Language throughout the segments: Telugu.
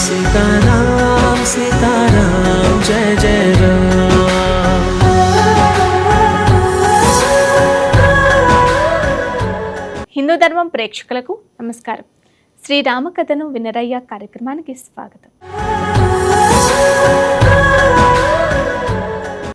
सीताराम सीताराम जय जय राम హిందూ ధర్మం ప్రేక్షకులకు నమస్కారం శ్రీరామకథను వినరయ్య కార్యక్రమానికి స్వాగతం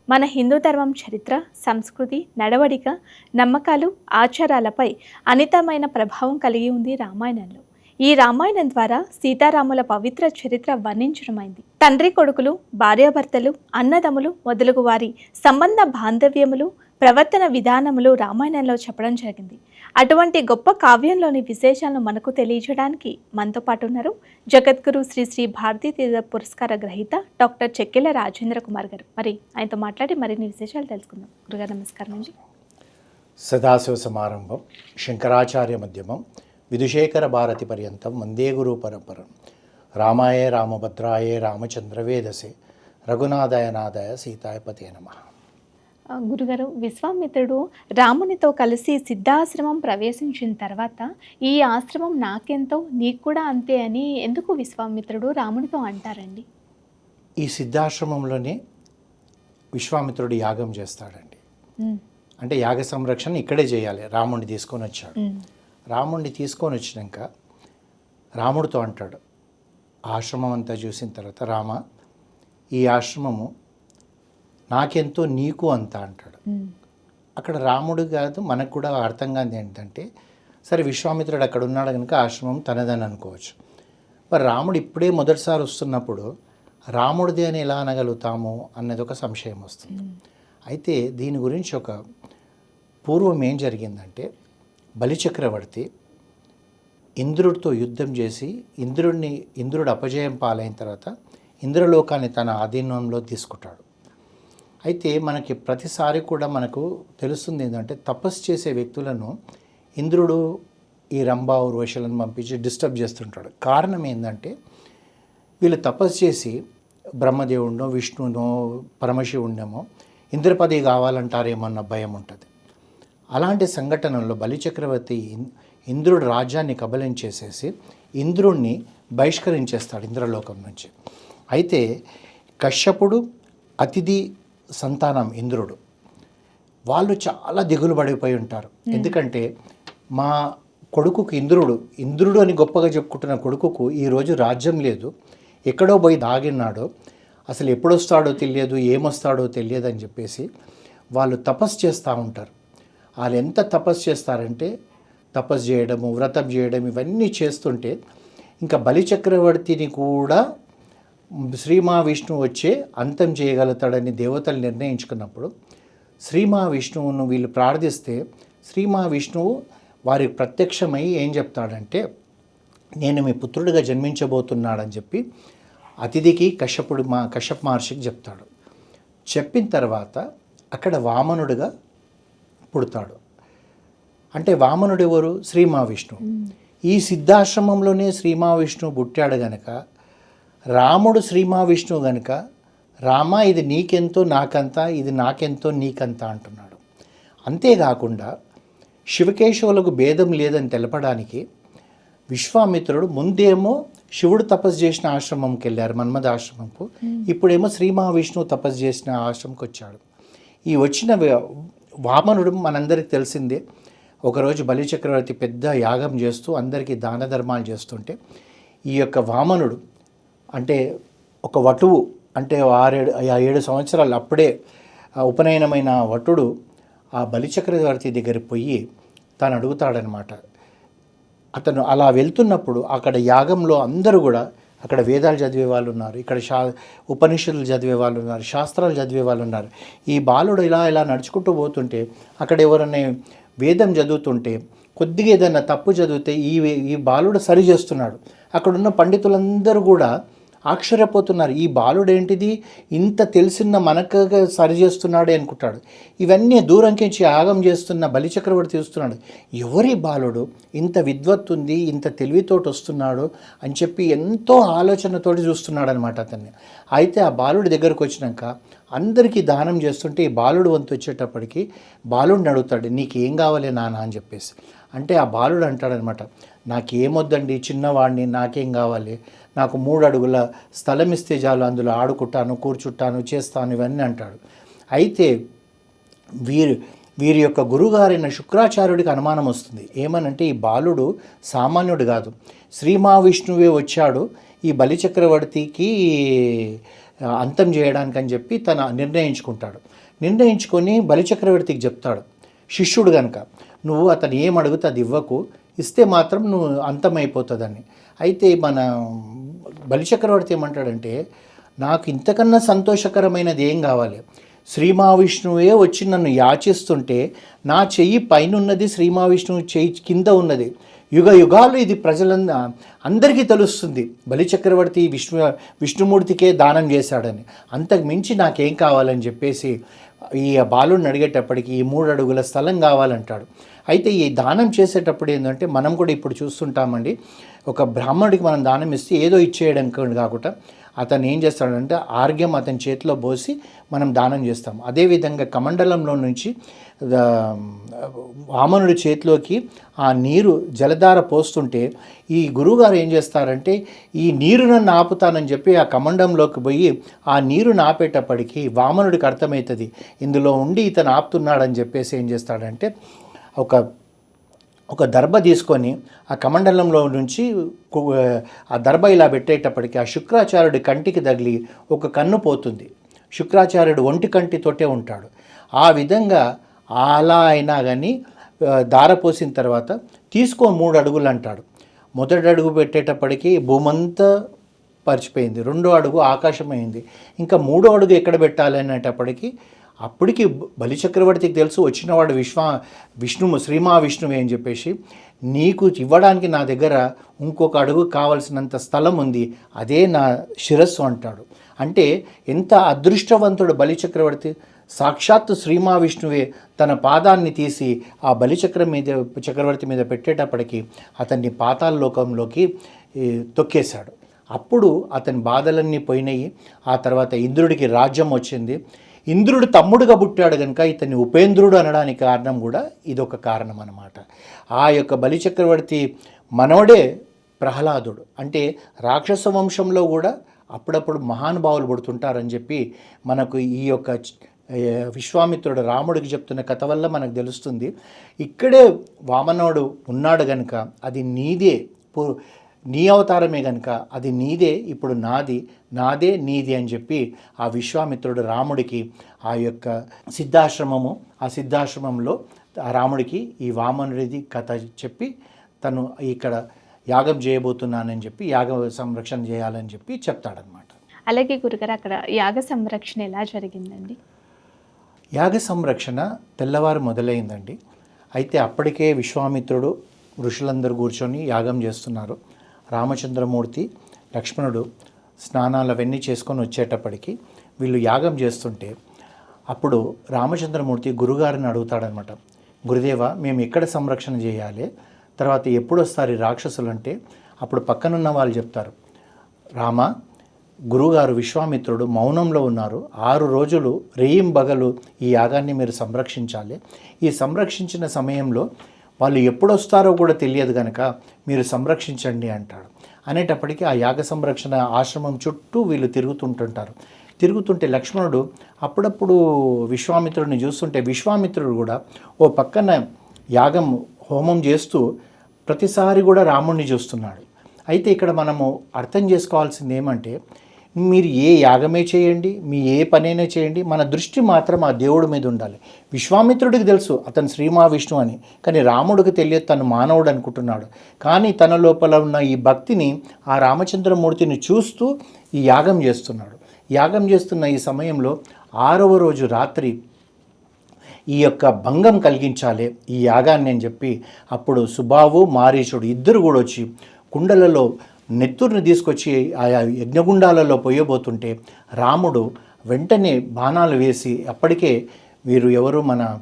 మన హిందూ ధర్మం చరిత్ర సంస్కృతి నడవడిక నమ్మకాలు ఆచారాలపై అనితమైన ప్రభావం కలిగి ఉంది రామాయణంలో ఈ రామాయణం ద్వారా సీతారాముల పవిత్ర చరిత్ర వర్ణించడమైంది. తండ్రి కొడుకులు భార్యాభర్తలు అన్నదములు మొదలగు వారి సంబంధ బాంధవ్యములు ప్రవర్తన విధానములు రామాయణంలో చెప్పడం జరిగింది. అటువంటి గొప్ప కావ్యంలోని విశేషాలను మనకు తెలియజేయడానికి మనతో పాటు ఉన్నారు జగద్గురు శ్రీ శ్రీ భారతీ తీర్థ పురస్కార గ్రహీత డాక్టర్ చెక్కెల రాజేంద్ర కుమార్ గారు. మరి ఆయనతో మాట్లాడి మరిన్ని విశేషాలు తెలుసుకుందాం. గురుగారు నమస్కారం అండి. సదాశివ సమారంభం శంకరాచార్య మధ్యమం విధుశేఖర భారతి పర్యంతం వందే గురు పరంపరం. రామాయ రామభద్రాయ రామచంద్రవేదసే. రఘునాథాయ నాథాయ సీతాయ పతే నమ. గురుగారు విశ్వామిత్రుడు రామునితో కలిసి సిద్ధాశ్రమం ప్రవేశించిన తర్వాత ఈ ఆశ్రమం నాకెంతో నీకు కూడా అంతే అని ఎందుకు విశ్వామిత్రుడు రామునితో అంటారండి? ఈ సిద్ధాశ్రమంలోనే విశ్వామిత్రుడు యాగం చేస్తాడండి. అంటే యాగ సంరక్షణ ఇక్కడే చేయాలి. రాముడిని తీసుకొని వచ్చాడు. రాముడిని తీసుకొని వచ్చినాక రాముడితో అంటాడు ఆశ్రమం అంతా చూసిన తర్వాత రామ ఈ ఆశ్రమము నాకెంతో నీకు అంత అంటాడు. అక్కడ రాముడు కాదు మనకు కూడా అర్థం కాదు ఏంటంటే సరే విశ్వామిత్రుడు అక్కడ ఉన్నాడు కనుక ఆశ్రమం తనదని అనుకోవచ్చు. మరి రాముడు ఇప్పుడే మొదటిసారి వస్తున్నప్పుడు రాముడిది అని ఎలా అనగలుగుతాము అన్నది ఒక సంశయం వస్తుంది. అయితే దీని గురించి ఒక పూర్వం ఏం జరిగిందంటే బలిచక్రవర్తి ఇంద్రుడితో యుద్ధం చేసి ఇంద్రుడిని ఇంద్రుడు అపజయం పాలైన తర్వాత ఇంద్రలోకాన్ని తన ఆధీనంలో తీసుకుంటాడు. అయితే మనకి ప్రతిసారి కూడా మనకు తెలుస్తుంది ఏంటంటే తపస్సు చేసే వ్యక్తులను ఇంద్రుడు ఈ రంభా ఉర్వశలను పంపించి డిస్టర్బ్ చేస్తుంటాడు. కారణం ఏంటంటే వీళ్ళు తపస్సు చేసి బ్రహ్మదేవుడినో విష్ణునో పరమశివుడినేమో ఇంద్రపది కావాలంటారేమో అన్న భయం ఉంటుంది. అలాంటి సంఘటనలో బలిచక్రవర్తి ఇన్- ఇంద్రుడు రాజ్యాన్ని కబలించేసేసి ఇంద్రుణ్ణి బహిష్కరించేస్తాడు ఇంద్రలోకం నుంచి. అయితే కశ్యపుడు అతిథి సంతానం ఇంద్రుడు. వాళ్ళు చాలా దిగులు పడిపోయి ఉంటారు. ఎందుకంటే మా కొడుకుకు ఇంద్రుడు ఇంద్రుడు అని గొప్పగా చెప్పుకుంటున్న కొడుకుకు ఈరోజు రాజ్యం లేదు. ఎక్కడో పోయి దాగిన్నాడు అసలు ఎప్పుడు వస్తాడో తెలియదు ఏమొస్తాడో తెలియదు అని చెప్పేసి వాళ్ళు తపస్సు చేస్తూ ఉంటారు. వాళ్ళు ఎంత తపస్సు చేస్తారంటే తపస్సు చేయడము వ్రతం చేయడం ఇవన్నీ చేస్తుంటే ఇంకా బలిచక్రవర్తిని కూడా శ్రీ మహావిష్ణువు వచ్చే అంతం చేయగలుగుతాడని దేవతలు నిర్ణయించుకున్నప్పుడు శ్రీ మహావిష్ణువును వీళ్ళు ప్రార్థిస్తే శ్రీ మహావిష్ణువు వారికి ప్రత్యక్షమై ఏం చెప్తాడంటే నేను మీ పుత్రుడిగా జన్మించబోతున్నాడని చెప్పి అతిథికి కశ్యపుడు మా కశ్యప్ మహర్షికి చెప్తాడు. చెప్పిన తర్వాత అక్కడ వామనుడిగా పుడతాడు. అంటే వామనుడు ఎవరు? శ్రీ మహావిష్ణువు ఈ సిద్ధాశ్రమంలోనే శ్రీ మహావిష్ణువు పుట్టాడు గనక రాముడు శ్రీ మహావిష్ణువు గనుక రామ ఇది నీకెంతో నాకంత ఇది నాకెంతో నీకంత అంటున్నాడు. అంతేకాకుండా శివకేశవులకు భేదం లేదని తెలపడానికి విశ్వామిత్రుడు ముందేమో శివుడు తపస్సు చేసిన ఆశ్రమంకి వెళ్ళారు మన్మథ ఆశ్రమంకు. ఇప్పుడేమో శ్రీ మహావిష్ణువు తపస్సు చేసిన ఆశ్రమంకి వచ్చాడు ఈ వచ్చిన వామనుడు మనందరికి తెలిసిందే. ఒకరోజు బలిచక్రవర్తి పెద్ద యాగం చేస్తూ అందరికీ దాన ధర్మాలు చేస్తుంటే ఈ యొక్క వామనుడు అంటే ఒక వటువు అంటే ఆరేడు ఆ ఏడు సంవత్సరాలు అప్పుడే ఉపనయనమైన వటుడు ఆ బలిచక్రవర్తి దగ్గర పోయి తాను అడుగుతాడనమాట అతను అలా వెళ్తున్నప్పుడు అక్కడ యాగంలో అందరూ కూడా అక్కడ వేదాలు చదివే వాళ్ళు ఉన్నారు. ఇక్కడ శా ఉపనిషత్తులు చదివే వాళ్ళు ఉన్నారు. శాస్త్రాలు చదివే వాళ్ళు ఉన్నారు. ఈ బాలుడు ఇలా ఇలా నడుచుకుంటూ పోతుంటే అక్కడ ఎవరైనా వేదం చదువుతుంటే కొద్దిగా ఏదైనా తప్పు చదివితే ఈ ఈ బాలుడు సరి చేస్తున్నాడు. అక్కడున్న పండితులందరూ కూడా ఆశ్చర్యపోతున్నారు ఈ బాలుడు ఏంటిది ఇంత తెలిసిన మనకు సరి చేస్తున్నాడే అనుకుంటాడు. ఇవన్నీ దూరంకించి యాగం చేస్తున్న బలిచక్రవర్తి చూస్తున్నాడు. ఎవరి బాలుడు? ఇంత విద్వత్తు ఉంది ఇంత తెలివితోటి వస్తున్నాడు అని చెప్పి ఎంతో ఆలోచనతోటి చూస్తున్నాడు అనమాట అతన్ని. అయితే ఆ బాలుడి దగ్గరకు వచ్చినాక అందరికీ దానం చేస్తుంటే ఈ బాలుడు వంతు వచ్చేటప్పటికి బాలుడిని అడుగుతాడు నీకేం కావాలి నాన్న? అని చెప్పేసి. అంటే ఆ బాలుడు అంటాడనమాట నాకేమొద్దండి చిన్నవాడిని నాకేం కావాలి? నాకు మూడు అడుగుల స్థలం ఇస్తే చాలు అందులో ఆడుకుంటాను కూర్చుంటాను చేస్తాను ఇవన్నీ అంటాడు. అయితే వీరు వీరి యొక్క గురుగారైన శుక్రాచార్యుడికి అనుమానం వస్తుంది. ఏమనంటే ఈ బాలుడు సామాన్యుడు కాదు. శ్రీ మహావిష్ణువే వచ్చాడు ఈ బలిచక్రవర్తికి అంతం చేయడానికి అని చెప్పి తన నిర్ణయించుకుంటాడు. నిర్ణయించుకొని బలిచక్రవర్తికి చెప్తాడు. శిష్యుడు కనుక నువ్వు అతను ఏం అడుగుతే అది ఇవ్వకు ఇస్తే మాత్రం నువ్వు అంతమైపోతుందని. అయితే మన బలిచక్రవర్తి ఏమంటాడంటే నాకు ఇంతకన్నా సంతోషకరమైనది ఏం కావాలి? శ్రీ మహావిష్ణువే వచ్చి నన్ను యాచిస్తుంటే నా చెయ్యి పైన ఉన్నది శ్రీ మహావిష్ణువు చెయ్యి కింద ఉన్నది. యుగ యుగాలు ఇది ప్రజలంద అందరికీ తెలుస్తుంది. బలిచక్రవర్తి విష్ణు విష్ణుమూర్తికే దానం చేశాడని. అంతకు మించి నాకేం కావాలని చెప్పేసి ఈ బాలుడిని అడిగేటప్పటికి ఈ మూడు అడుగుల స్థలం కావాలంటాడు. అయితే ఈ దానం చేసేటప్పుడు ఏంటంటే మనం కూడా ఇప్పుడు చూస్తుంటామండి ఒక బ్రాహ్మణుడికి మనం దానం ఇస్తే ఏదో ఇచ్చేయడం కాకుండా అతను ఏం చేస్తాడంటే ఆర్గ్యం అతని చేతిలో పోసి మనం దానం చేస్తాం. అదేవిధంగా కమండలంలో నుంచి వామనుడి చేతిలోకి ఆ నీరు జలధార పోస్తుంటే ఈ గురువుగారు ఏం చేస్తారంటే ఈ నీరు నన్ను ఆపుతానని చెప్పి ఆ కమండంలోకి పోయి ఆ నీరు నాపేటప్పటికీ వామనుడికి అర్థమవుతుంది. ఇందులో ఉండి ఇతను ఆపుతున్నాడని చెప్పేసి ఏం చేస్తాడంటే ఒక ఒక దర్భ తీసుకొని ఆ కమండలంలో నుంచి ఆ దర్భ ఇలా పెట్టేటప్పటికి ఆ శుక్రాచార్యుడి కంటికి తగిలి ఒక కన్ను పోతుంది. శుక్రాచార్యుడు ఒంటి కంటితోటే ఉంటాడు. ఆ విధంగా అలా అయినా కానీ దార పోసిన తర్వాత తీసుకో మూడు అడుగులు అంటాడు. మొదటి అడుగు పెట్టేటప్పటికి భూమంతా పరిచిపోయింది. రెండో అడుగు ఆకాశమైంది ఇంకా మూడో అడుగు ఎక్కడ పెట్టాలి అనేటప్పటికీ అప్పటికి బలిచక్రవర్తికి తెలుసు వచ్చినవాడు విశ్వ విష్ణువు శ్రీమా విష్ణువే అని చెప్పేసి నీకు ఇవ్వడానికి నా దగ్గర ఇంకొక అడుగు కావలసినంత స్థలం ఉంది అదే నా శిరస్సు అంటాడు. అంటే ఎంత అదృష్టవంతుడు బలిచక్రవర్తి? సాక్షాత్తు శ్రీమా విష్ణువే తన పాదాన్ని తీసి ఆ బలిచక్రం మీద చక్రవర్తి మీద పెట్టేటప్పటికి అతన్ని పాతాల లోకంలోకి తొక్కేశాడు. అప్పుడు అతని బాధలన్నీ పోయినాయి ఆ తర్వాత ఇంద్రుడికి రాజ్యం వచ్చింది. ఇంద్రుడు తమ్ముడుగా పుట్టాడు కనుక ఇతన్ని ఉపేంద్రుడు అనడానికి కారణం కూడా ఇదొక కారణం అన్నమాట. ఆ యొక్క బలిచక్రవర్తి మనవడే ప్రహ్లాదుడు. అంటే రాక్షస వంశంలో కూడా అప్పుడప్పుడు మహానుభావులు పుడుతుంటారని చెప్పి మనకు ఈ యొక్క విశ్వామిత్రుడు రాముడికి చెప్తున్న కథ వల్ల మనకు తెలుస్తుంది. ఇక్కడే వామనోడు ఉన్నాడు గనుక అది నీదే. నీ అవతారమే గనుక అది నీదే ఇప్పుడు నాది నాదే నీది అని చెప్పి ఆ విశ్వామిత్రుడు రాముడికి ఆ యొక్క సిద్ధాశ్రమము ఆ సిద్ధాశ్రమంలో ఆ రాముడికి ఈ వామనుడిది కథ చెప్పి తను ఇక్కడ యాగం చేయబోతున్నానని చెప్పి యాగ సంరక్షణ చేయాలని చెప్పి చెప్తాడనమాట అలాగే గురుగారు అక్కడ యాగ సంరక్షణ ఎలా జరిగిందండి? యాగ సంరక్షణ తెల్లవారు మొదలైందండి. అయితే అప్పటికే విశ్వామిత్రుడు ఋషులందరూ కూర్చొని యాగం చేస్తున్నారు. రామచంద్రమూర్తి లక్ష్మణుడు స్నానాలు అవన్నీ చేసుకొని వచ్చేటప్పటికి వీళ్ళు యాగం చేస్తుంటే అప్పుడు రామచంద్రమూర్తి గురుగారిని అడుగుతాడనమాట. గురుదేవ మేము ఎక్కడ సంరక్షణ చేయాలి? తర్వాత ఎప్పుడు వస్తారు రాక్షసులు అంటే అప్పుడు పక్కనున్న వాళ్ళు చెప్తారు. రామ గురుగారు విశ్వామిత్రుడు మౌనంలో ఉన్నారు. ఆరు రోజులు రేయిం బగలు ఈ యాగాన్ని మీరు సంరక్షించాలి. ఈ సంరక్షించిన సమయంలో వాళ్ళు ఎప్పుడు వస్తారో కూడా తెలియదు కనుక మీరు సంరక్షించండి అంటాడు. అనేటప్పటికీ ఆ యాగ సంరక్షణ ఆశ్రమం చుట్టూ వీళ్ళు తిరుగుతుంటుంటారు. తిరుగుతుంటే లక్ష్మణుడు అప్పుడప్పుడు విశ్వామిత్రుడిని చూస్తుంటే విశ్వామిత్రుడు కూడా ఓ పక్కన యాగం హోమం చేస్తూ ప్రతిసారి కూడా రాముణ్ణి చూస్తున్నాడు. అయితే ఇక్కడ మనము అర్థం చేసుకోవాల్సింది ఏమంటే మీరు ఏ యాగమే చేయండి మీ ఏ పనైనా చేయండి మన దృష్టి మాత్రం ఆ దేవుడి మీద ఉండాలి. విశ్వామిత్రుడికి తెలుసు అతను శ్రీ మహావిష్ణువు అని. కానీ రాముడికి తెలియదు తను మానవుడు అనుకుంటున్నాడు. కానీ తన లోపల ఉన్న ఈ భక్తిని ఆ రామచంద్రమూర్తిని చూస్తూ ఈ యాగం చేస్తున్నాడు. యాగం చేస్తున్న ఈ సమయంలో ఆరవ రోజు రాత్రి ఈ యొక్క భంగం కలిగించాలి ఈ యాగాన్ని అని చెప్పి అప్పుడు సుబావు మారీషుడు ఇద్దరు కూడా వచ్చి కుండలలో నెత్తుర్ని తీసుకొచ్చి ఆయా యజ్ఞగుండాలలో పోయబోతుంటే రాముడు వెంటనే బాణాలు వేసి అప్పటికే వీరు ఎవరు మన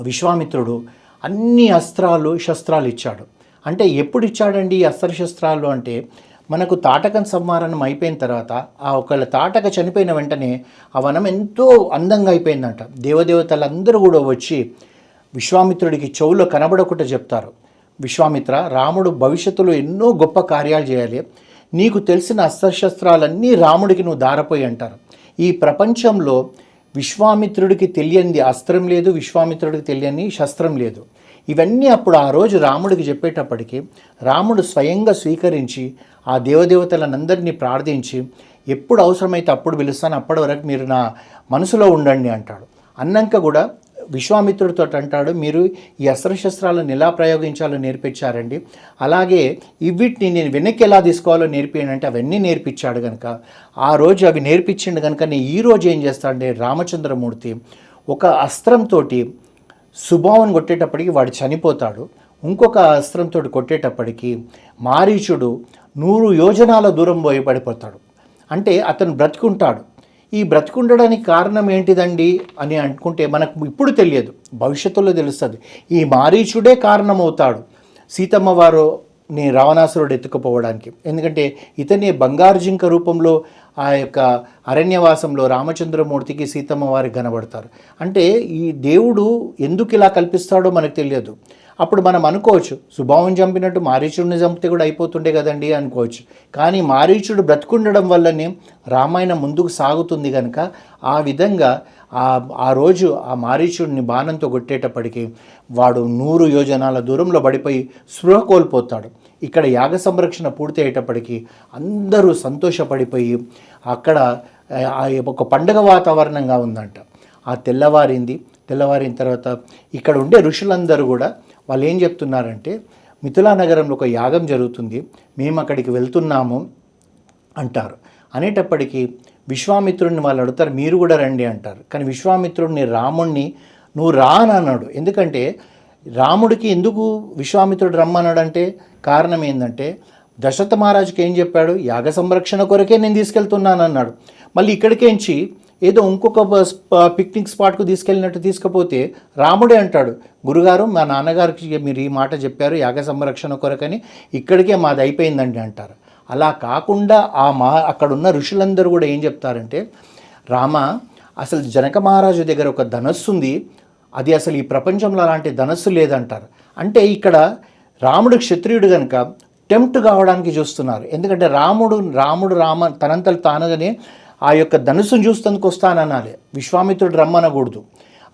విశ్వామిత్రుడు అన్ని అస్త్రాలు శస్త్రాలు ఇచ్చాడు. అంటే ఎప్పుడు ఇచ్చాడండి ఈ అస్త్రశస్త్రాలు అంటే మనకు తాటకం సంహారణం అయిపోయిన తర్వాత ఆ ఒకళ్ళ తాటక చనిపోయిన వెంటనే ఆ వనం ఎంతో అందంగా అయిపోయిందంట. దేవదేవతలందరూ కూడా వచ్చి విశ్వామిత్రుడికి చెవులో కనబడకుండా చెప్తారు. విశ్వామిత్ర రాముడు భవిష్యత్తులో ఎన్నో గొప్ప కార్యాలు చేయాలి. నీకు తెలిసిన అస్త్రశస్త్రాలన్నీ రాముడికి నువ్వు దారపోయి అంటారు. ఈ ప్రపంచంలో విశ్వామిత్రుడికి తెలియంది అస్త్రం లేదు విశ్వామిత్రుడికి తెలియని శస్త్రం లేదు. ఇవన్నీ అప్పుడు ఆ రోజు రాముడికి చెప్పేటప్పటికీ రాముడు స్వయంగా స్వీకరించి ఆ దేవదేవతలనందరినీ ప్రార్థించి ఎప్పుడు అవసరమైతే అప్పుడు పిలుస్తాను అప్పటి వరకు మీరు నా మనసులో ఉండండి అంటాడు. అన్నాక కూడా విశ్వామిత్రుడితో అంటాడు మీరు ఈ అస్త్రశస్త్రాలను ఎలా ప్రయోగించాలో నేర్పించారండి. అలాగే ఇవిటిని నేను వెనక్కి ఎలా తీసుకోవాలో నేర్పియండి. అంటే అవన్నీ నేర్పించాడు కనుక ఆ రోజు అవి నేర్పించిండు కనుక నేను ఈ రోజు ఏం చేస్తాడంటే రామచంద్రమూర్తి ఒక అస్త్రంతో సుభావన్ కొట్టేటప్పటికి వాడు చనిపోతాడు. ఇంకొక అస్త్రంతో కొట్టేటప్పటికి మారీచుడు నూరు యోజనాల దూరం పోయి పడిపోతాడు. అంటే అతను బ్రతుకుంటాడు. ఈ బ్రతికుండడానికి కారణం ఏంటిదండి అని అనుకుంటే మనకు ఇప్పుడు తెలియదు భవిష్యత్తులో తెలుస్తుంది. ఈ మారీచుడే కారణమవుతాడు. సీతమ్మ వారు నీ రావణాసురుడు ఎత్తుకుపోవడానికి. ఎందుకంటే ఇతనే బంగారు జింక రూపంలో ఆ యొక్క అరణ్యవాసంలో రామచంద్రమూర్తికి సీతమ్మ వారికి కనబడతారు. అంటే ఈ దేవుడు ఎందుకు ఇలా కల్పిస్తాడో మనకు తెలియదు. అప్పుడు మనం అనుకోవచ్చు సుభావం చంపినట్టు మారీచుడిని చంపితే కూడా అయిపోతుండే కదండి అనుకోవచ్చు. కానీ మారీచుడు బ్రతుకుండడం వల్లనే రామాయణం ముందుకు సాగుతుంది కనుక ఆ విధంగా ఆ ఆ రోజు ఆ మారీచుడిని బాణంతో కొట్టేటప్పటికీ వాడు నూరు యోజనాల దూరంలో పడిపోయి స్పృహ కోల్పోతాడు. ఇక్కడ యాగ సంరక్షణ పూర్తి అయ్యేటప్పటికీ అందరూ సంతోషపడిపోయి అక్కడ ఒక పండగ వాతావరణంగా ఉందంట. ఆ తెల్లవారింది తెల్లవారిన తర్వాత ఇక్కడ ఉండే ఋషులందరూ కూడా వాళ్ళు ఏం చెప్తున్నారంటే మిథులా నగరంలో ఒక యాగం జరుగుతుంది మేము అక్కడికి వెళ్తున్నాము అంటారు. అనేటప్పటికీ విశ్వామిత్రుడిని వాళ్ళు అడుగుతారు మీరు కూడా రండి అంటారు. కానీ విశ్వామిత్రుడిని రాముణ్ణి నువ్వు రా అని అన్నాడు. ఎందుకంటే రాముడికి ఎందుకు విశ్వామిత్రుడు రమ్మన్నాడు అంటే కారణం ఏంటంటే దశరథ మహారాజుకి ఏం చెప్పాడు? యాగ సంరక్షణ కొరకే నేను తీసుకెళ్తున్నాను అన్నాడు. మళ్ళీ ఇక్కడికేంచి ఏదో ఇంకొక పిక్నిక్ స్పాట్కు తీసుకెళ్ళినట్టు తీసుకపోతే రాముడే అంటాడు గురుగారు మా నాన్నగారికి మీరు ఈ మాట చెప్పారు యాగ సంరక్షణ కొరకని ఇక్కడికే మాది అయిపోయిందండి అంటారు. అలా కాకుండా ఆ మా అక్కడున్న ఋషులందరూ కూడా ఏం చెప్తారంటే రామ అసలు జనక మహారాజు దగ్గర ఒక ధనస్సు ఉంది అది అసలు ఈ ప్రపంచంలో అలాంటి ధనస్సు లేదంటారు. అంటే ఇక్కడ రాముడు క్షత్రియుడు కనుక టెంప్ట్ కావడానికి చూస్తున్నారు. ఎందుకంటే రాముడు రాముడు రామ తనంతలు తానుగానే ఆ యొక్క ధనుసును చూస్తందుకు వస్తాననాలి విశ్వామిత్రుడు రమ్మనకూడదు.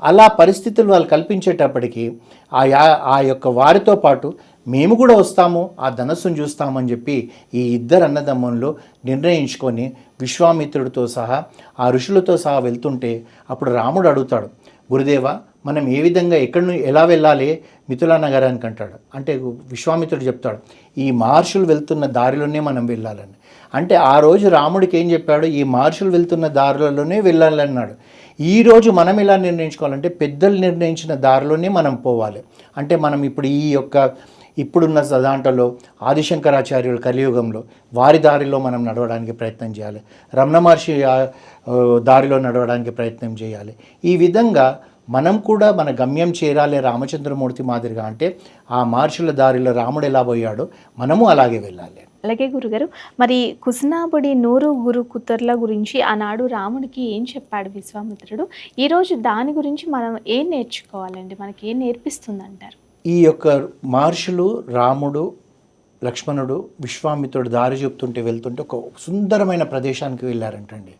అలా పరిస్థితులు వాళ్ళు కల్పించేటప్పటికీ ఆ యా ఆ యొక్క వారితో పాటు మేము కూడా వస్తాము ఆ ధనస్సును చూస్తామని చెప్పి ఈ ఇద్దరు అన్నదమ్ములు నిర్ణయించుకొని విశ్వామిత్రుడితో సహా ఆ ఋషులతో సహా వెళ్తుంటే అప్పుడు రాముడు అడుగుతాడు గురుదేవ మనం ఏ విధంగా ఎక్కడి నుంచి ఎలా వెళ్ళాలి మిథులా నగరానికి అంటాడు. అంటే విశ్వామిత్రుడు చెప్తాడు ఈ మహర్షులు వెళ్తున్న దారిలోనే మనం వెళ్ళాలని. అంటే ఆ రోజు రాముడికి ఏం చెప్పాడు? ఈ మహర్షులు వెళ్తున్న దారిలోనే వెళ్ళాలన్నాడు ఈ రోజు మనం ఎలా నిర్ణయించుకోవాలంటే పెద్దలు నిర్ణయించిన దారిలోనే మనం పోవాలి. అంటే మనం ఇప్పుడు ఈ యొక్క ఇప్పుడున్న దాంట్లో ఆదిశంకరాచార్యుల కలియుగంలో వారి దారిలో మనం నడవడానికి ప్రయత్నం చేయాలి. రమణ మహర్షి దారిలో నడవడానికి ప్రయత్నం చేయాలి. ఈ విధంగా మనం కూడా మన గమ్యం చేరాలి రామచంద్రమూర్తి మాదిరిగా. అంటే ఆ మహర్షుల దారిలో రాముడు ఎలా పోయాడో మనము అలాగే వెళ్ళాలి. అలాగే గురుగారు మరి కుసునాబుడి నూరు గురు కుతర్ల గురించి ఆనాడు రాముడికి ఏం చెప్పాడు విశ్వామిత్రుడు? ఈరోజు దాని గురించి మనం ఏం నేర్చుకోవాలండి? మనకి ఏం నేర్పిస్తుంది అంటారు ఈ యొక్క మహర్షులు రాముడు లక్ష్మణుడు విశ్వామిత్రుడు దారి చెప్తుంటే వెళ్తుంటే ఒక సుందరమైన ప్రదేశానికి వెళ్ళారంటండి.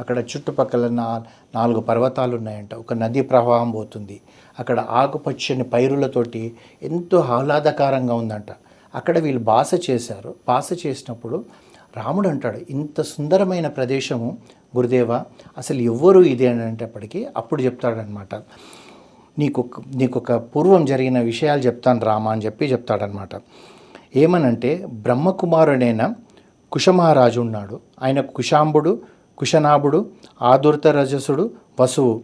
అక్కడ చుట్టుపక్కల నా నాలుగు పర్వతాలు ఉన్నాయంట. ఒక నది ప్రవాహం పోతుంది. అక్కడ ఆకుపచ్చని పైరులతోటి ఎంతో ఆహ్లాదకరంగా ఉందంట. అక్కడ వీళ్ళు బాస చేశారు. బాస చేసినప్పుడు రాముడు అంటాడు ఇంత సుందరమైన ప్రదేశము గురుదేవ అసలు ఎవ్వరు ఇది అని అనేటప్పటికీ అప్పుడు చెప్తాడనమాట. నీకు నీకొక నీకు ఒక పూర్వం జరిగిన విషయాలు చెప్తాను రామ అని చెప్పి చెప్తాడనమాట. ఏమనంటే బ్రహ్మకుమారుడైన కుషమహారాజు ఉన్నాడు ఆయన కుశాంబుడు కుశనాభుడు ఆదుర్త రజసుడు వసువు.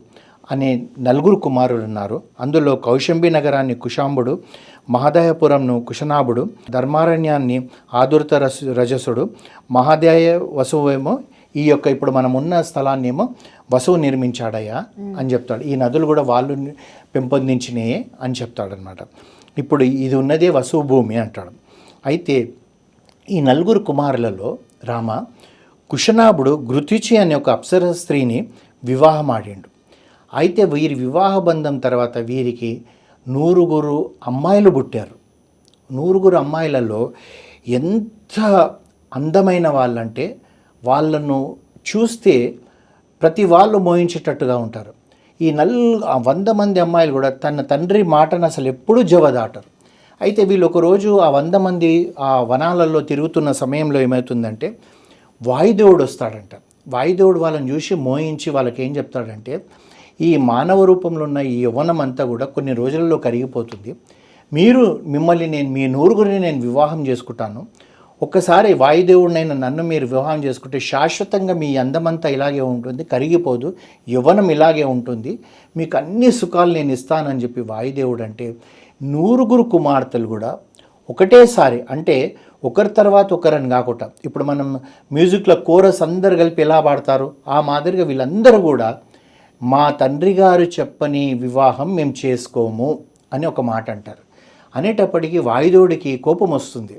అనే నలుగురు కుమారులు ఉన్నారు అందులో కౌశంబి నగరాన్ని కుశాంబుడు మహదయపురంను కుశనాభుడు ధర్మారణ్యాన్ని ఆదుర్త రస రజసుడు మహాదయ వసువేమో ఈ యొక్క ఇప్పుడు మనం ఉన్న స్థలాన్ని ఏమో వసువు నిర్మించాడయ్యా అని చెప్తాడు. ఈ నదులు కూడా వాళ్ళు పెంపొందించినాయే అని చెప్తాడనమాట ఇప్పుడు ఇది ఉన్నదే వసువు భూమి అంటాడు. అయితే ఈ నలుగురు కుమారులలో రామ కుశనాభుడు గృతిచి అనే ఒక అప్సర స్త్రీని వివాహం ఆడిండు. అయితే వీరి వివాహ బంధం తర్వాత వీరికి నూరుగురు అమ్మాయిలు పుట్టారు. నూరుగురు అమ్మాయిలలో ఎంత అందమైన వాళ్ళంటే వాళ్ళను చూస్తే ప్రతి వాళ్ళు మోహించేటట్టుగా ఉంటారు. ఈ నల్ వంద మంది అమ్మాయిలు కూడా తన తండ్రి మాటను అసలు ఎప్పుడూ జవదాటరు. అయితే వీళ్ళు ఒకరోజు ఆ వంద మంది ఆ వనాలలో తిరుగుతున్న సమయంలో ఏమవుతుందంటే వాయుదేవుడు వస్తాడంట. వాయుదేవుడు వాళ్ళని చూసి మోహించి వాళ్ళకి ఏం చెప్తాడంటే ఈ మానవ రూపంలో ఉన్న ఈ యవ్వనం అంతా కూడా కొన్ని రోజులలో కరిగిపోతుంది. మీరు మిమ్మల్ని నేను మీ నూరుగురిని నేను వివాహం చేసుకుంటాను. ఒక్కసారి వాయుదేవుడినైన నన్ను మీరు వివాహం చేసుకుంటే శాశ్వతంగా మీ అందమంతా ఇలాగే ఉంటుంది కరిగిపోదు యవ్వనం ఇలాగే ఉంటుంది. మీకు అన్ని సుఖాలు నేను ఇస్తానని చెప్పి వాయుదేవుడు అంటే నూరుగురు కుమార్తెలు కూడా ఒకటేసారి అంటే ఒకరి తర్వాత ఒకరని కాకుండా ఇప్పుడు మనం మ్యూజిక్లో కోరస్ అందరు కలిపి ఎలా పాడతారు? ఆ మాదిరిగా వీళ్ళందరూ కూడా మా తండ్రి గారు చెప్పని వివాహం మేము చేసుకోము అని ఒక మాట అంటారు. అనేటప్పటికీ వాయుదేవుడికి కోపం వస్తుంది.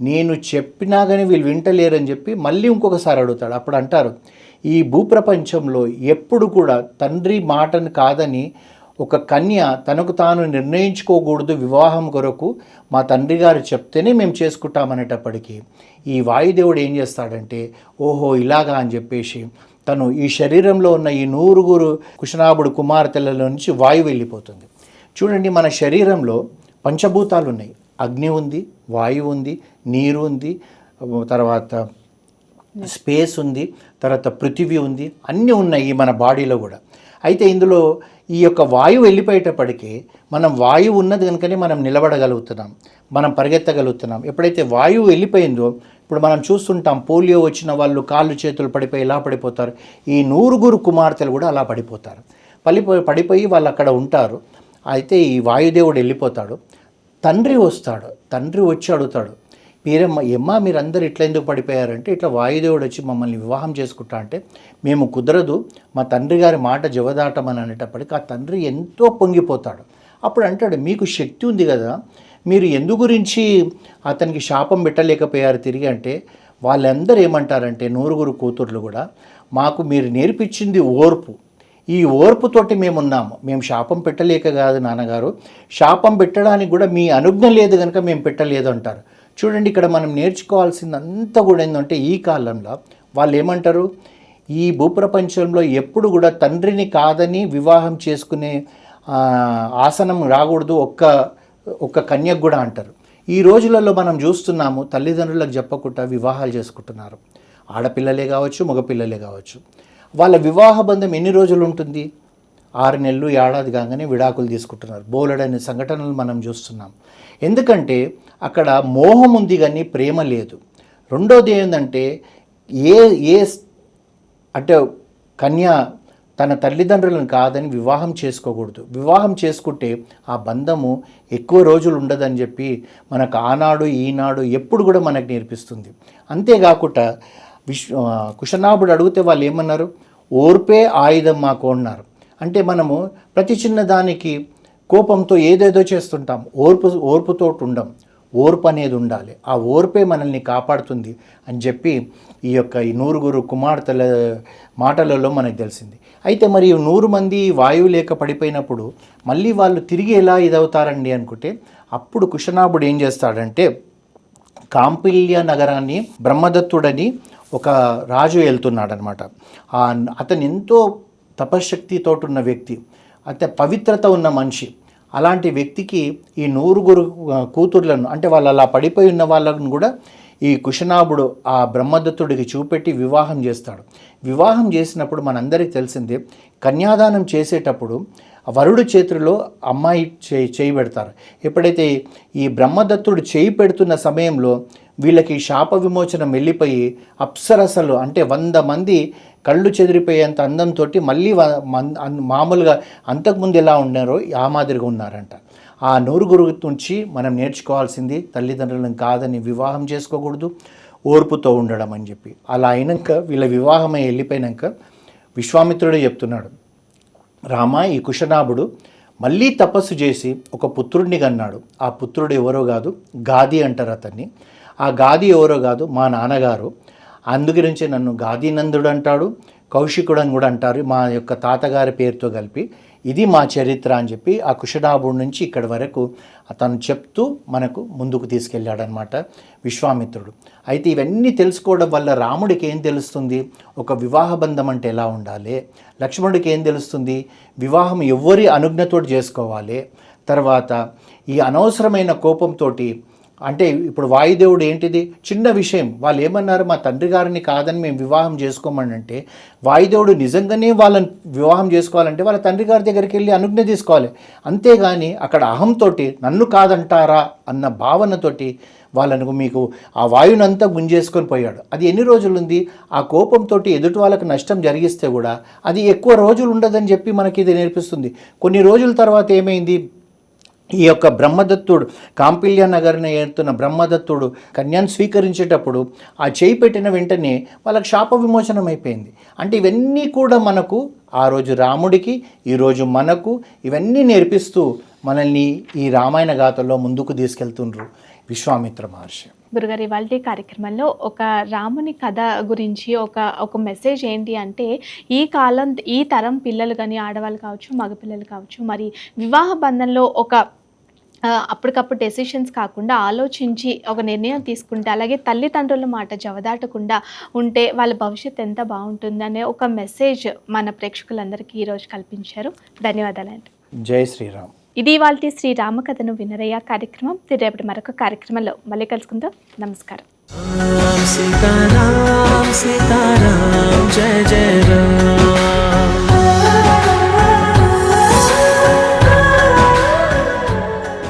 నేను చెప్పినా కానీ వీళ్ళు వింటలేరని చెప్పి మళ్ళీ ఇంకొకసారి అడుగుతాడు. అప్పుడు అంటారు ఈ భూప్రపంచంలో ఎప్పుడు కూడా తండ్రి మాటను కాదని ఒక కన్య తనకు తాను నిర్ణయించుకోకూడదు వివాహం కొరకు మా తండ్రి గారు చెప్తేనే మేము చేసుకుంటామనేటప్పటికీ ఈ వాయుదేవుడు ఏం చేస్తాడంటే ఓహో ఇలాగా అని చెప్పేసి తను ఈ శరీరంలో ఉన్న ఈ నూరుగురు కుశనాభుడు కుమార్తెలలో నుంచి వాయువు వెళ్ళిపోతుంది. చూడండి మన శరీరంలో పంచభూతాలు ఉన్నాయి. అగ్ని ఉంది వాయువు ఉంది నీరు ఉంది తర్వాత స్పేస్ ఉంది తర్వాత పృథివీ ఉంది అన్నీ ఉన్నాయి మన బాడీలో కూడా. అయితే ఇందులో ఈ యొక్క వాయువు వెళ్ళిపోయేటప్పటికీ మనం వాయువు ఉన్నది కనుకనే మనం నిలబడగలుగుతున్నాం మనం పరిగెత్తగలుగుతున్నాం. ఎప్పుడైతే వాయువు వెళ్ళిపోయిందో ఇప్పుడు మనం చూస్తుంటాం పోలియో వచ్చిన వాళ్ళు కాళ్ళు చేతులు పడిపోయి ఇలా పడిపోతారు. ఈ నూరుగురు కుమార్తెలు కూడా అలా పడిపోతారు. పడిపోయి పడిపోయి వాళ్ళు అక్కడ ఉంటారు. అయితే ఈ వాయుదేవుడు వెళ్ళిపోతాడు. తండ్రి వస్తాడు. తండ్రి వచ్చి అడుగుతాడు మీరమ్మ ఎమ్మ మీరందరూ ఇట్లా ఎందుకు పడిపోయారంటే ఇట్లా వాయుదేవుడు వచ్చి మమ్మల్ని వివాహం చేసుకుంటా అంటే మేము కుదరదు మా తండ్రి గారి మాట జవదాటమని అనేటప్పటికి ఆ తండ్రి ఎంతో పొంగిపోతాడు. అప్పుడు అంటాడు మీకు శక్తి ఉంది కదా మీరు ఎందు గురించి అతనికి శాపం పెట్టలేకపోయారు తిరిగి అంటే వాళ్ళందరూ ఏమంటారంటే నూరుగురు కూతుర్లు కూడా మాకు మీరు నేర్పించింది ఓర్పు. ఈ ఓర్పుతోటి మేము ఉన్నాము మేము శాపం పెట్టలేక కాదు నాన్నగారు. శాపం పెట్టడానికి కూడా మీ అనుజ్ఞ లేదు కనుక మేము పెట్టలేదు అంటారు. చూడండి ఇక్కడ మనం నేర్చుకోవాల్సిందంతా కూడా ఏంటంటే ఈ కాలంలో వాళ్ళు ఏమంటారు ఈ భూప్రపంచంలో ఎప్పుడు కూడా తండ్రిని కాదని వివాహం చేసుకునే ఆసనం రాకూడదు. ఒక్క ఒక్క కన్యకు కూడా అంటారు. ఈ రోజులలో మనం చూస్తున్నాము తల్లిదండ్రులకు చెప్పకుండా వివాహాలు చేసుకుంటున్నారు. ఆడపిల్లలే కావచ్చు మగపిల్లలే కావచ్చు. వాళ్ళ వివాహ బంధం ఎన్ని రోజులు ఉంటుంది? ఆరు నెలలు ఏడాది కాగానే విడాకులు తీసుకుంటున్నారు. బోలెడని సంఘటనలు మనం చూస్తున్నాం. ఎందుకంటే అక్కడ మోహం ఉంది కానీ ప్రేమ లేదు. రెండోది ఏంటంటే ఏ ఏ అంటే కన్య తన తల్లిదండ్రులను కాదని వివాహం చేసుకోకూడదు. వివాహం చేసుకుంటే ఆ బంధము ఎక్కువ రోజులు ఉండదని చెప్పి మనకు ఆనాడు ఈనాడు ఎప్పుడు కూడా మనకు నేర్పిస్తుంది. అంతేకాకుండా విష్ ఆ, కుశనాభుడు అడిగితే వాళ్ళు ఏమన్నారు? ఓర్పే ఆయుధం మాకు అన్నారు. అంటే మనము ప్రతి చిన్న దానికి కోపంతో ఏదేదో చేస్తుంటాం. ఓర్పు ఓర్పుతో ఉండం. ఓర్పు అనేది ఉండాలి. ఆ ఓర్పే మనల్ని కాపాడుతుంది అని చెప్పి ఈ యొక్క ఈ నూరుగురు కుమార్తెల మాటలలో మనకు తెలిసింది. అయితే మరి నూరు మంది వాయువు లేక పడిపోయినప్పుడు మళ్ళీ వాళ్ళు తిరిగి ఎలా ఇదవుతారండి అనుకుంటే అప్పుడు కుషనాభుడు ఏం చేస్తాడంటే కాంపిల్య నగరాన్ని బ్రహ్మదత్తుడని ఒక రాజు వెళ్తున్నాడనమాట అతను ఎంతో తపశ్శక్తితో ఉన్న వ్యక్తి అంటే పవిత్రత ఉన్న మనిషి. అలాంటి వ్యక్తికి ఈ నూరుగురు కూతుర్లను అంటే వాళ్ళు అలా పడిపోయి ఉన్న వాళ్ళను కూడా ఈ కుశనాభుడు ఆ బ్రహ్మదత్తుడికి చూపెట్టి వివాహం చేస్తాడు. వివాహం చేసినప్పుడు మనందరికీ తెలిసిందే కన్యాదానం చేసేటప్పుడు వరుడు చేతిలో అమ్మాయి చేయి చేయి పెడతారు. ఎప్పుడైతే ఈ బ్రహ్మదత్తుడు చేయి పెడుతున్న సమయంలో వీళ్ళకి శాప విమోచనం వెళ్ళిపోయి అప్సరసలు అంటే వంద మంది కళ్ళు చెదిరిపోయేంత అందంతో మళ్ళీ మామూలుగా అంతకుముందు ఎలా ఉన్నారో ఆ మాదిరిగా ఉన్నారంట. ఆ నూరుగురు నుంచి మనం నేర్చుకోవాల్సింది తల్లిదండ్రులను కాదని వివాహం చేసుకోకూడదు ఓర్పుతో ఉండడం అని చెప్పి. అలా అయినాక వీళ్ళ వివాహమై వెళ్ళిపోయినాక విశ్వామిత్రుడే చెప్తున్నాడు రామ ఈ కుశనాభుడు మళ్ళీ తపస్సు చేసి ఒక పుత్రుడిని కన్నాడు. ఆ పుత్రుడు ఎవరో కాదు గాది అంటారు అతన్ని. ఆ గాది ఎవరో కాదు మా నాన్నగారు. అందుగురించి నన్ను గాదినందుడు అంటాడు కౌశికుడు అని కూడా అంటారు. మా యొక్క తాతగారి పేరుతో కలిపి ఇది మా చరిత్ర అని చెప్పి ఆ కుషడాభుడి నుంచి ఇక్కడి వరకు అతను చెప్తూ మనకు ముందుకు తీసుకెళ్ళాడనమాట విశ్వామిత్రుడు. అయితే ఇవన్నీ తెలుసుకోవడం వల్ల రాముడికి ఏం తెలుస్తుంది? ఒక వివాహ బంధం అంటే ఎలా ఉండాలి? లక్ష్మణుడికి ఏం తెలుస్తుంది? వివాహం ఎవరి అనుజ్ఞతోటి చేసుకోవాలి? తర్వాత ఈ అనవసరమైన కోపంతో అంటే ఇప్పుడు వాయుదేవుడు ఏంటిది? చిన్న విషయం. వాళ్ళు ఏమన్నారు? మా తండ్రి గారిని కాదని మేము వివాహం చేసుకోమని అంటే వాయుదేవుడు నిజంగానే వాళ్ళని వివాహం చేసుకోవాలంటే వాళ్ళ తండ్రి గారి దగ్గరికి వెళ్ళి అనుజ్ఞ తీసుకోవాలి. అంతేగాని అక్కడ అహంతోటి నన్ను కాదంటారా అన్న భావనతోటి వాళ్ళను మీకు ఆ వాయునంతా గుంజేసుకొని పోయాడు. అది ఎన్ని రోజులు ఉంది ఆ కోపంతో ఎదుటి వాళ్ళకి నష్టం జరిగిస్తే కూడా అది ఎక్కువ రోజులు ఉండదని చెప్పి మనకి ఇది నేర్పిస్తుంది. కొన్ని రోజుల తర్వాత ఏమైంది? ఈ యొక్క బ్రహ్మదత్తుడు కాంపిల్య నగర్ని ఏర్తున్న బ్రహ్మదత్తుడు కన్యాను స్వీకరించేటప్పుడు ఆ చేయి పెట్టిన వెంటనే వాళ్ళకి శాప విమోచనం అయిపోయింది. అంటే ఇవన్నీ కూడా మనకు ఆ రోజు రాముడికి ఈరోజు మనకు ఇవన్నీ నేర్పిస్తూ మనల్ని ఈ రామాయణ గాథలో ముందుకు తీసుకెళ్తుండ్రు విశ్వామిత్ర మహర్షి. గురుగారు ఇవాళ కార్యక్రమంలో ఒక రాముని కథ గురించి ఒక ఒక మెసేజ్ ఏంటి అంటే ఈ కాలం ఈ తరం పిల్లలు కానీ ఆడవాళ్ళు కావచ్చు మగపిల్లలు కావచ్చు మరి వివాహ బంధంలో ఒక అప్పటికప్పుడు డెసిషన్స్ కాకుండా ఆలోచించి ఒక నిర్ణయం తీసుకుంటే అలాగే తల్లిదండ్రుల మాట జవదాటకుండా ఉంటే వాళ్ళ భవిష్యత్ ఎంత బాగుంటుందనే ఒక మెసేజ్ మన ప్రేక్షకులందరికీ ఈరోజు కల్పించారు. ధన్యవాదాలండి. జై శ్రీరామ్. ఇది వాళ్ళ శ్రీ రామకథను వినరయ్య కార్యక్రమం రేపటి మరొక కార్యక్రమంలో మళ్ళీ కలుసుకుందాం. నమస్కారం. సీతారాం సీతారాం జయ జయ రామ్.